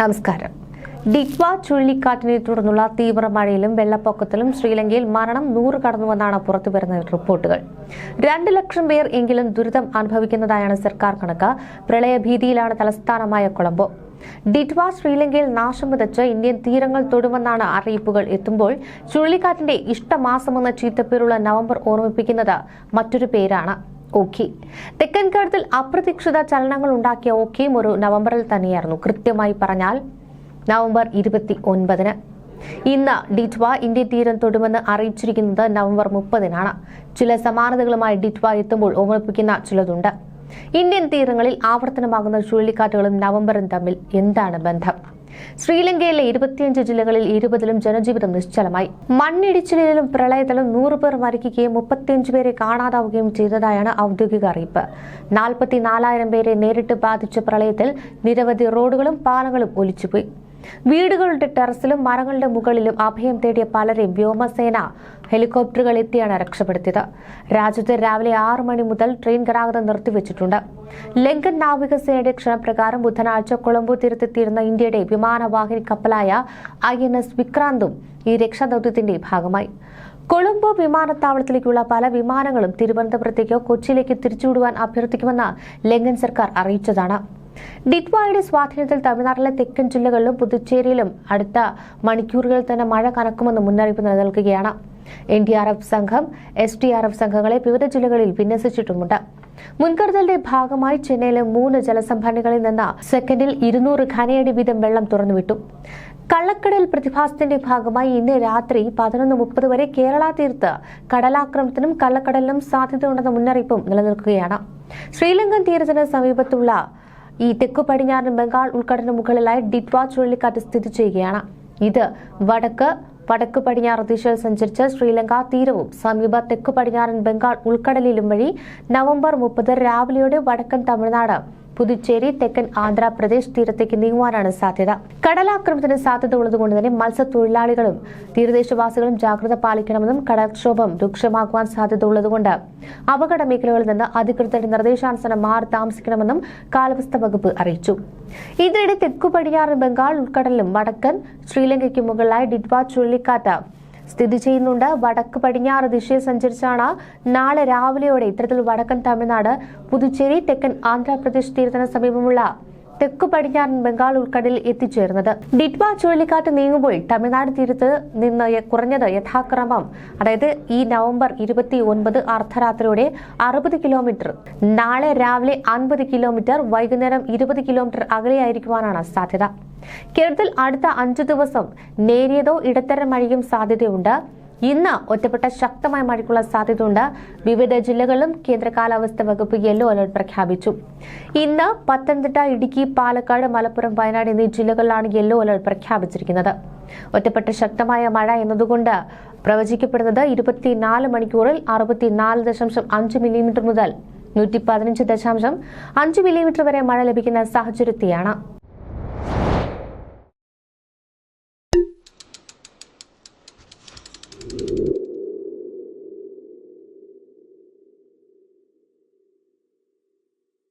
നമസ്കാരം. ഡിറ്റ്വ ചുഴലിക്കാറ്റിനെ തുടർന്നുള്ള തീവ്ര മഴയിലും വെള്ളപ്പൊക്കത്തിലും ശ്രീലങ്കയിൽ മരണം നൂറ് കടന്നുവെന്നാണ് പുറത്തുവരുന്ന റിപ്പോർട്ടുകൾ. രണ്ട് ലക്ഷം പേർ എങ്കിലും ദുരിതം അനുഭവിക്കുന്നതായാണ് സർക്കാർ കണക്ക്. പ്രളയഭീതിയിലാണ് തലസ്ഥാനമായ കൊളംബോ. ഡിറ്റ്വ ശ്രീലങ്കയിൽ നാശം വിതച്ച് ഇന്ത്യൻ തീരങ്ങൾ തൊടുമെന്നാണ് അറിയിപ്പുകൾ എത്തുമ്പോൾ ചുഴലിക്കാറ്റിന്റെ ഇഷ്ടമാസമെന്ന ചീത്തപ്പേരുള്ള നവംബർ ഓർമ്മിപ്പിക്കുന്നത് മറ്റൊരു പേരാണ്. ഓഖി തെക്കൻ കേരളത്തിൽ അപ്രതീക്ഷിത ചലനങ്ങൾ ഉണ്ടാക്കിയ ഓക്കെയും ഒരു നവംബറിൽ തന്നെയായിരുന്നു. കൃത്യമായി പറഞ്ഞാൽ നവംബർ ഇരുപത്തി ഒൻപതിന് ഇന്ന് ഡിറ്റ്വ ഇന്ത്യൻ തീരം തൊടുമെന്ന് അറിയിച്ചിരിക്കുന്നത് നവംബർ മുപ്പതിനാണ്. ചില സമാനതകളുമായി ഡിറ്റ്വ എത്തുമ്പോൾ ഓർമ്മിപ്പിക്കുന്ന ചിലതുണ്ട്. ഇന്ത്യൻ തീരങ്ങളിൽ ആവർത്തനമാകുന്ന ചുഴലിക്കാറ്റുകളും നവംബറും തമ്മിൽ എന്താണ് ബന്ധം? ശ്രീലങ്കയിലെ ഇരുപത്തിയഞ്ച് ജില്ലകളിൽ ഇരുപതിലും ജനജീവിതം നിശ്ചലമായി. മണ്ണിടിച്ചിലിലും പ്രളയത്തിലും നൂറ് പേർ മരിക്കുകയും മുപ്പത്തിയഞ്ച് പേരെ കാണാതാവുകയും ചെയ്തതായാണ് ഔദ്യോഗിക അറിയിപ്പ്. നാൽപ്പത്തിനാലായിരം പേരെ നേരിട്ട് ബാധിച്ച പ്രളയത്തിൽ നിരവധി റോഡുകളും പാലങ്ങളും ഒലിച്ചുപോയി. വീടുകളുടെ ടെറസിലും മരങ്ങളുടെ മുകളിലും അഭയം തേടിയ പലരെയും വ്യോമസേന ഹെലികോപ്റ്ററുകൾ എത്തിയാണ് രക്ഷപ്പെടുത്തിയത്. രാജ്യത്ത് രാവിലെ ആറു മണി മുതൽ ട്രെയിൻ ഗതാഗതം നിർത്തിവെച്ചിട്ടുണ്ട്. ലങ്കൻ നാവികസേനയുടെ ക്ഷണപ്രകാരം ബുധനാഴ്ച കൊളംബോ തീരത്തെത്തിയിരുന്ന ഇന്ത്യയുടെ വിമാനവാഹിനി കപ്പലായ ഐ എൻ എസ് വിക്രാന്തും ഈ രക്ഷാദൌത്യത്തിന്റെ ഭാഗമായി. കൊളംബോ വിമാനത്താവളത്തിലേക്കുള്ള പല വിമാനങ്ങളും തിരുവനന്തപുരത്തേക്കോ കൊച്ചിയിലേക്ക് തിരിച്ചുവിടുവാൻ അഭ്യർത്ഥിക്കുമെന്ന് ലങ്കൻ സർക്കാർ അറിയിച്ചതാണ്. ഡിറ്റ്വായുടെ സ്വാധീനത്തിൽ തമിഴ്നാട്ടിലെ തെക്കൻ ജില്ലകളിലും പുതുച്ചേരിയിലും അടുത്ത മണിക്കൂറുകളിൽ തന്നെ മഴ കനക്കുമെന്ന് മുന്നറിയിപ്പ് നിലനിൽക്കുകയാണ്. എൻ ഡി ആർ എഫ് സംഘം എസ് ഡി ആർ എഫ് സംഘങ്ങളെ വിവിധ ജില്ലകളിൽ വിന്യസിച്ചിട്ടുമുണ്ട്. മുൻകരുതലിന്റെ ഭാഗമായി ചെന്നൈയിലെ മൂന്ന് ജലസംഭരണികളിൽ നിന്ന് സെക്കൻഡിൽ ഇരുന്നൂറ് ഘനയടി വീതം വെള്ളം തുറന്നുവിട്ടു. കള്ളക്കടൽ പ്രതിഭാസത്തിന്റെ ഭാഗമായി ഇന്ന് രാത്രി പതിനൊന്ന് മുപ്പത് വരെ കേരള തീർത്ത് കടലാക്രമണത്തിനും കള്ളക്കടലിനും സാധ്യതയുണ്ടെന്ന മുന്നറിയിപ്പും നിലനിൽക്കുകയാണ്. ശ്രീലങ്കൻ തീരത്തിന് സമീപത്തുള്ള ഈ തെക്കു പടിഞ്ഞാറൻ ബംഗാൾ ഉൾക്കടലിന് മുകളിലായി ഡിറ്റ്വ ചുഴലിക്കാറ്റ് സ്ഥിതി ചെയ്യുകയാണ്. ഇത് വടക്ക് വടക്ക് പടിഞ്ഞാറ് ദിശയിൽ സഞ്ചരിച്ച് ശ്രീലങ്ക തീരവും സമീപ തെക്കു പടിഞ്ഞാറൻ ബംഗാൾ ഉൾക്കടലിലും വഴി നവംബർ മുപ്പത് രാവിലെയോടെ വടക്കൻ തമിഴ്നാട് പുതുച്ചേരി തെക്കൻ ആന്ധ്രാപ്രദേശ് തീരത്തേക്ക് നീങ്ങുവാനാണ് സാധ്യത. കടലാക്രമണത്തിന് സാധ്യത ഉള്ളതുകൊണ്ട് തന്നെ മത്സ്യത്തൊഴിലാളികളും തീരദേശവാസികളും ജാഗ്രത പാലിക്കണമെന്നും കടൽക്ഷോഭം രൂക്ഷമാകുവാൻ സാധ്യത ഉള്ളതുകൊണ്ട് അപകട മേഖലകളിൽ നിന്ന് അധികൃതരുടെ നിർദ്ദേശാനുസരണം മാറി താമസിക്കണമെന്നും കാലാവസ്ഥാ വകുപ്പ് അറിയിച്ചു. ഇതിനിടെ തെക്കു പടിഞ്ഞാറൻ ബംഗാൾ ഉൾക്കടലിലും വടക്കൻ ശ്രീലങ്കയ്ക്ക് മുകളിലായി ഡിഡ്വ ചുഴലിക്കാറ്റ് സ്ഥിതി ചെയ്യുന്നുണ്ട്. വടക്ക് പടിഞ്ഞാറ് ദിശയിൽ സഞ്ചരിച്ചാണ് നാളെ രാവിലെയോടെ ഇത്തരത്തിൽ വടക്കൻ തമിഴ്നാട് പുതുച്ചേരി തെക്കൻ ആന്ധ്രാപ്രദേശ് തീരത്തിന് സമീപമുള്ള തെക്കു പടിഞ്ഞാറൻ ബംഗാൾ ഉൾക്കടലിൽ എത്തിച്ചേർന്നത് ഡിറ്റ്വ ചുഴലിക്കാറ്റ് നീങ്ങുമ്പോൾ തമിഴ്നാട് തീരത്ത് നിന്ന് കുറഞ്ഞത് യഥാക്രമം അതായത് ഈ നവംബർ ഇരുപത്തി ഒൻപത് അർദ്ധരാത്രിയോടെ അറുപത് കിലോമീറ്റർ. നാളെ രാവിലെ അൻപത് കിലോമീറ്റർ വൈകുന്നേരം ഇരുപത് കിലോമീറ്റർ അകലെയായിരിക്കുവാനാണ് സാധ്യത. കേരളത്തിൽ അടുത്ത അഞ്ചു ദിവസം നേരിയതോ ഇടത്തരം മഴയും സാധ്യതയുണ്ട്. ഇന്ന് ഒറ്റപ്പെട്ട ശക്തമായ മഴയ്ക്കുള്ള സാധ്യതയുണ്ട്. വിവിധ ജില്ലകളിലും കേന്ദ്ര കാലാവസ്ഥാ വകുപ്പ് യെല്ലോ അലർട്ട് പ്രഖ്യാപിച്ചു. ഇന്ന് പത്തനംതിട്ട ഇടുക്കി പാലക്കാട് മലപ്പുറം വയനാട് എന്നീ ജില്ലകളിലാണ് യെല്ലോ അലർട്ട് പ്രഖ്യാപിച്ചിരിക്കുന്നത്. ഒറ്റപ്പെട്ട ശക്തമായ മഴ എന്നതുകൊണ്ട് പ്രവചിക്കപ്പെടുന്നത് ഇരുപത്തിനാല് മണിക്കൂറിൽ അറുപത്തിനാല് ദശാംശം അഞ്ച് മില്ലിമീറ്റർ മുതൽ നൂറ്റി പതിനഞ്ച് ദശാംശം അഞ്ച് മില്ലിമീറ്റർ വരെ മഴ ലഭിക്കുന്ന സാഹചര്യത്തെയാണ്.